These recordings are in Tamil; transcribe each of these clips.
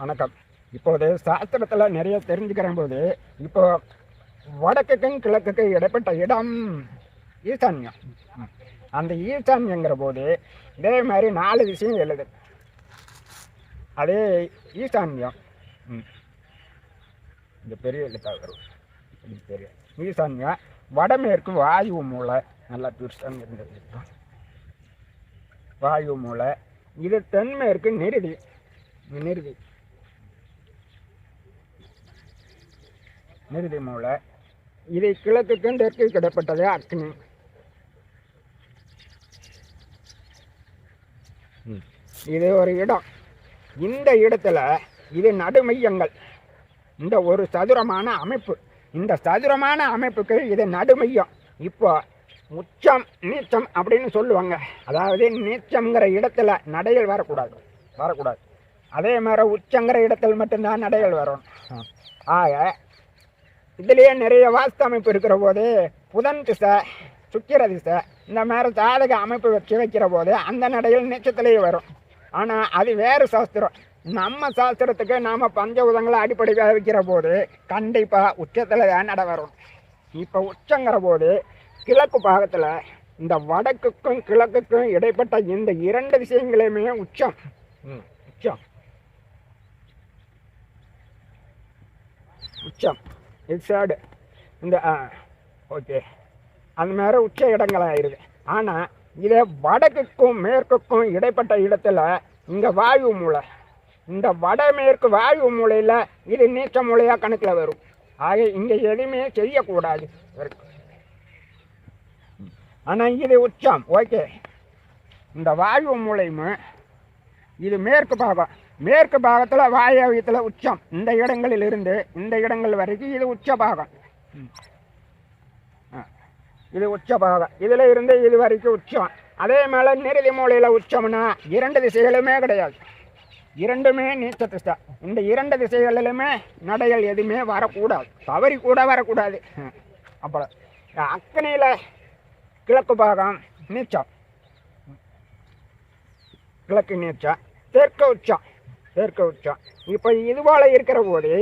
வணக்கம். இப்போது சாஸ்திரத்தில் நிறைய தெரிஞ்சுக்கிற போது இப்போ வடக்குக்கும் கிழக்குக்கும் இடைப்பட்ட இடம் ஈசான்யம். ம். அந்த ஈசான்யங்கிற போது இதே மாதிரி நாலு விஷயம் எழுது. அதே ஈசான்யம். ம். இந்த பெரிய எழுத்தாக வரும் பெரிய. ஈசான்யம் வடமேற்கு வாயு மூலை நல்லா பெருசாக இருந்தது. வாயு மூலை. இது தென்மேற்கு நெருதி. நெருதி. நிறுதி மூலை இது கிழக்குக்கும் தெற்கு கிடப்பட்டது அக்னி. இது ஒரு இடம். இந்த இடத்துல இது நடுமையங்கள். இந்த ஒரு சதுரமான அமைப்பு. இந்த சதுரமான அமைப்புக்கு இது நடுமையம். இப்போ உச்சம் நீச்சம் அப்படின்னு சொல்லுவாங்க. அதாவது நீச்சம்ங்கிற இடத்துல நடைகள் வரக்கூடாது. வரக்கூடாது. அதே மாதிரி உச்சங்கிற இடத்துல மட்டும்தான் நடைகள் வரும் ஆக இதுலேயே நிறைய வாஸ்து அமைப்பு இருக்கிற போது புதன் திசை சுக்கிர திசை இந்த மாதிரி ஜாதக அமைப்பு வச்சு வைக்கிற போது அந்த நடைகள் நீச்சத்திலேயே வரும். ஆனால் அது வேறு சாஸ்திரம். நம்ம சாஸ்திரத்துக்கு நாம் பஞ்சபூதங்களை அடிப்படையாக வைக்கிற போது கண்டிப்பாக உச்சத்தில் தான் நட வரும். இப்போ உச்சங்கிற போது கிழக்கு பாகத்தில் இந்த வடக்குக்கும் கிழக்குக்கும் இடைப்பட்ட இந்த இரண்டு விஷயங்களையுமே உச்சம். உச்சம். உச்சம். இது இந்த ஆ ஓகே. அந்த மாதிரி உச்ச இடங்களாகிடுது ஆனால் இதே வடக்குக்கும் மேற்குக்கும் இடைப்பட்ட இடத்துல இங்கே வாயு மூலை இந்த வடமேற்கு வாயு மூலையில் இது நீச்ச மூலையாக கணக்கில் வரும். ஆக இங்கே எதுவுமே செய்யக்கூடாது. ஆனால் இது உச்சம். ஓகே. இந்த வாயு மூலையும் இது மேற்கு பாகம். மேற்கு பாகத்தில் வாயவியத்தில் உச்சம். இந்த இடங்களில் இருந்து இந்த இடங்கள் வரைக்கும் இது உச்ச பாகம். இது உச்ச பாகம். இதில் இருந்து இது வரைக்கும் உச்சம். அதே மேலே நிறுதி மூலையில் உச்சம்னா இரண்டு திசைகளுமே கிடையாது. இரண்டுமே நீச்ச திசை. இந்த இரண்டு திசைகளிலுமே நடைகள் எதுவுமே வரக்கூடாது. தவறி கூட வரக்கூடாது. அப்புறம் அக்கனியில் கிழக்கு பாகம் நீச்சம். கிழக்கு நீச்சம். தெற்கு உச்சம். தெற்கு உச்சம் இப்போ இதுபோல் இருக்கிற போது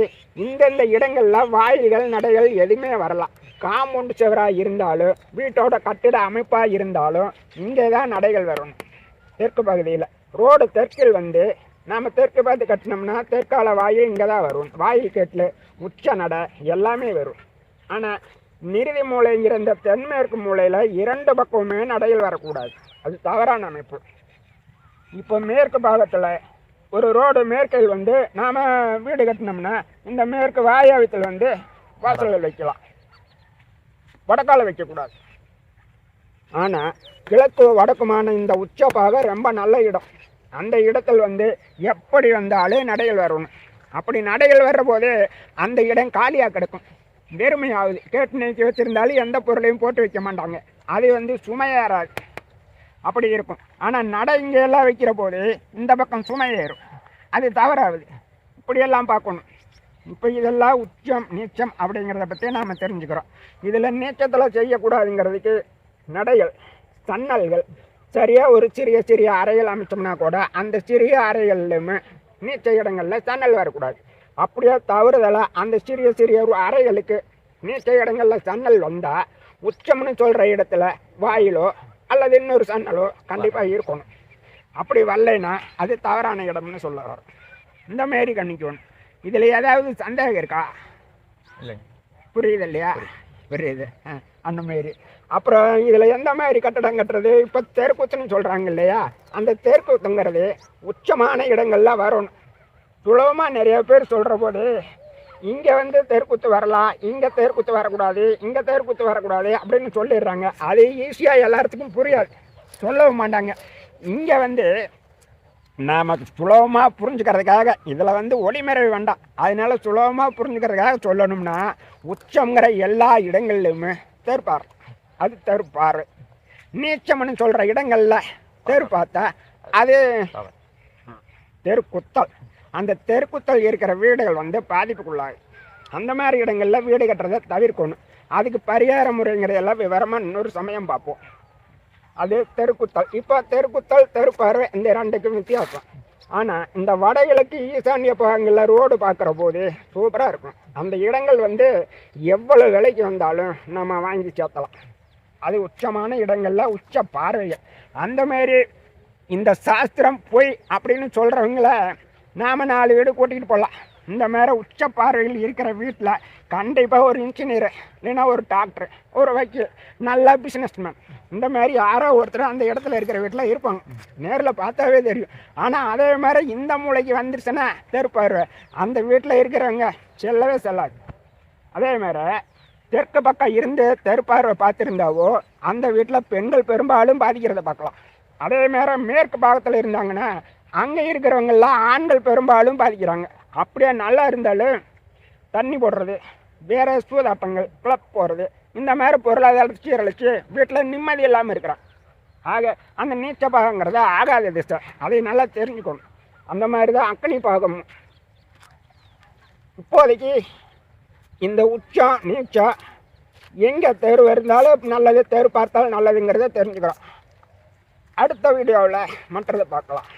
இந்தந்த இடங்களில் வாயில்கள் நடைகள் எதுவுமே வரலாம். காம்பவுண்டு சுவராக இருந்தாலும் வீட்டோட கட்டிட அமைப்பாக இருந்தாலும் இங்கே தான் நடைகள் வரும் தெற்கு பகுதியில். ரோடு தெற்கில் வந்து நாம் தெற்கு பார்த்து கட்டினோம்னா தெற்கால வாயில் இங்கே தான் வரும். வாயில் கேட்டில் உச்ச நடை எல்லாமே வரும். ஆனால் நிறுதி மூளைங்கிற இந்த தென்மேற்கு மூலையில் இரண்டு பக்கமுமே நடைகள் வரக்கூடாது. அது தவறான அமைப்பு. இப்போ மேற்கு பாகத்தில் ஒரு ரோடு மேற்கில் வந்து நாம் வீடு கட்டினோம்னா இந்த மேற்கு வாயாவத்தில் வந்து வாசல்கள் வைக்கலாம். வடக்கால வைக்கக்கூடாது. ஆனால் கிழக்கு வடக்குமான இந்த உச்சப்பாக ரொம்ப நல்ல இடம். அந்த இடத்தில் வந்து எப்படி வந்தாலே நடைகள் வரணும். அப்படி நடைகள் வர்ற போது அந்த இடம் காலியாக கிடக்கும். வெறுமையாகுது கேட்டு நீக்கி வச்சுருந்தாலும் எந்த பொருளையும் போட்டு வைக்க மாட்டாங்க. அது வந்து சுமையாராது அப்படி இருக்கும். ஆனால் நடை இங்கே எல்லாம் வைக்கிற போது இந்த பக்கம் சுமையேறும் அது தவறாகுது இப்படியெல்லாம் பார்க்கணும். இப்போ இதெல்லாம் உச்சம் நீச்சம் அப்படிங்கிறத பற்றி நாம் தெரிஞ்சுக்கிறோம். இதில் நீச்சத்தில் செய்யக்கூடாதுங்கிறதுக்கு நடைகள் சன்னல்கள் சரியாக ஒரு சிறிய சிறிய அறைகள் அமைச்சோம்னா கூட அந்த சிறிய அறைகள்லையுமே நீச்ச இடங்களில் சன்னல் வரக்கூடாது. அப்படியே தவறுதலாக அந்த சிறிய சிறிய ஒரு அறைகளுக்கு நீச்ச இடங்களில் சன்னல் வந்தால் உச்சம்னு சொல்கிற இடத்துல வாயிலோ அல்லது இன்னொரு சன்னலோ கண்டிப்பாக இருக்கணும். அப்படி வரலைன்னா அது தவறான இடம்னு சொல்ல வரும் இந்த மாரி கணிக்கணும் இதில் ஏதாவது சந்தேகம் இருக்கா? இல்லைங்க. புரியுது இல்லையா? புரியுது. ஆ, அந்த மாரி அப்புறம் இதில் எந்த மாதிரி கட்டடம் கட்டுறது? இப்போ தெருக்கூத்துன்னு சொல்கிறாங்க இல்லையா? அந்த தெருக்கூத்துங்கிறது உச்சமான இடங்கள்ல வரணும். சுலபமாக நிறைய பேர் சொல்கிற போது இங்கே வந்து தெருக்கூத்து வரலாம் இங்கே தெருக்கூத்து வரக்கூடாது இங்கே தெருக்கூத்து வரக்கூடாது அப்படின்னு சொல்லிடுறாங்க. அது ஈஸியாக எல்லாத்துக்கும் புரியாது. சொல்லவும் மாட்டாங்க. இங்கே வந்து நாம் சுலபமாக புரிஞ்சுக்கிறதுக்காக இதில் வந்து ஒளிமறைவு வேண்டாம். அதனால சுலபமாக புரிஞ்சுக்கிறதுக்காக சொல்லணும்னா உச்சங்கிற எல்லா இடங்கள்லையுமே தெருப்பார். அது தெருப்பார். நீச்சம்னு சொல்கிற இடங்களில் தெரு பார்த்தா அது. தெருக்குத்தல் அந்த தெருக்குத்தல் இருக்கிற வீடுகள் வந்து பாதிப்புக்குள்ளாகும் அந்த மாதிரி இடங்களில் வீடு கட்டுறதை தவிர்க்கணும். அதுக்கு பரிகார முறைங்கிறதெல்லாம் விவரமாக இன்னொரு சமயம் பார்ப்போம். அது தெருக்குத்தல். இப்போ தெருக்குத்தல் தெருப்பார்வை இந்த ரெண்டுக்கும் வித்தியாசம். ஆனால் இந்த வடகிழக்கு ஈசான்ய பாகங்களில் ரோடு பார்க்குற போது சூப்பராக இருக்கும். அந்த இடங்கள் வந்து எவ்வளோ விலைக்கு வந்தாலும் நம்ம வாங்கி சேர்த்தலாம். அது உச்சமான இடங்களில் உச்ச பார்வைகள். அந்த மாதிரி இந்த சாஸ்திரம் பொய் அப்படின்னு சொல்கிறவங்கள நாம் நாலு வீடு கூட்டிகிட்டு போகலாம் இந்த மாதிரி உச்ச பார்வையில் இருக்கிற வீட்டில் கண்டிப்பாக ஒரு இன்ஜினியர் இல்லைன்னா ஒரு டாக்டர் ஒரு வக்கீல் நல்ல பிஸ்னஸ்மேன் இந்த மாதிரி யாரோ ஒருத்தர் அந்த இடத்துல இருக்கிற வீட்டில் இருப்பாங்க. நேரில் பார்த்தாவே தெரியும். ஆனால் அதே மாதிரி இந்த மூளைக்கு வந்துருச்சுன்னா தெருப்பார்வை. அந்த வீட்டில் இருக்கிறவங்க செல்லவே செல்லாது. அதே மாதிரி தெற்கு பக்கம் இருந்து தெருப்பார்வை பார்த்துருந்தாவோ அந்த வீட்டில் பெண்கள் பெரும்பாலும் பாதிக்கிறத பார்க்கலாம். அதே மாதிரி மேற்கு பாகத்தில் இருந்தாங்கன்னா அங்கே இருக்கிறவங்கெல்லாம் ஆண்கள் பெரும்பாலும் பாதிக்கிறாங்க. அப்படியே நல்லா இருந்தாலும் தண்ணி போடுறது வேறு சூதாட்டங்கள் கிளப் போகிறது இந்த மாதிரி பொருளாதார சீரழிச்சு வீட்டில் நிம்மதி இல்லாமல் இருக்கிறான். ஆக அந்த நீச்ச பாகங்கிறது ஆகாத திசை. அதை நல்லா தெரிஞ்சுக்கணும். அந்த மாதிரி தான் அக்கனி பாகம். இப்போதைக்கு இந்த உச்சம் நீச்சம் எங்கே தேர்வு இருந்தாலும் நல்லது தேர்வு பார்த்தாலும் நல்லதுங்கிறத தெரிஞ்சுக்கிறோம். அடுத்த வீடியோவில் மற்றதை பார்க்கலாம்.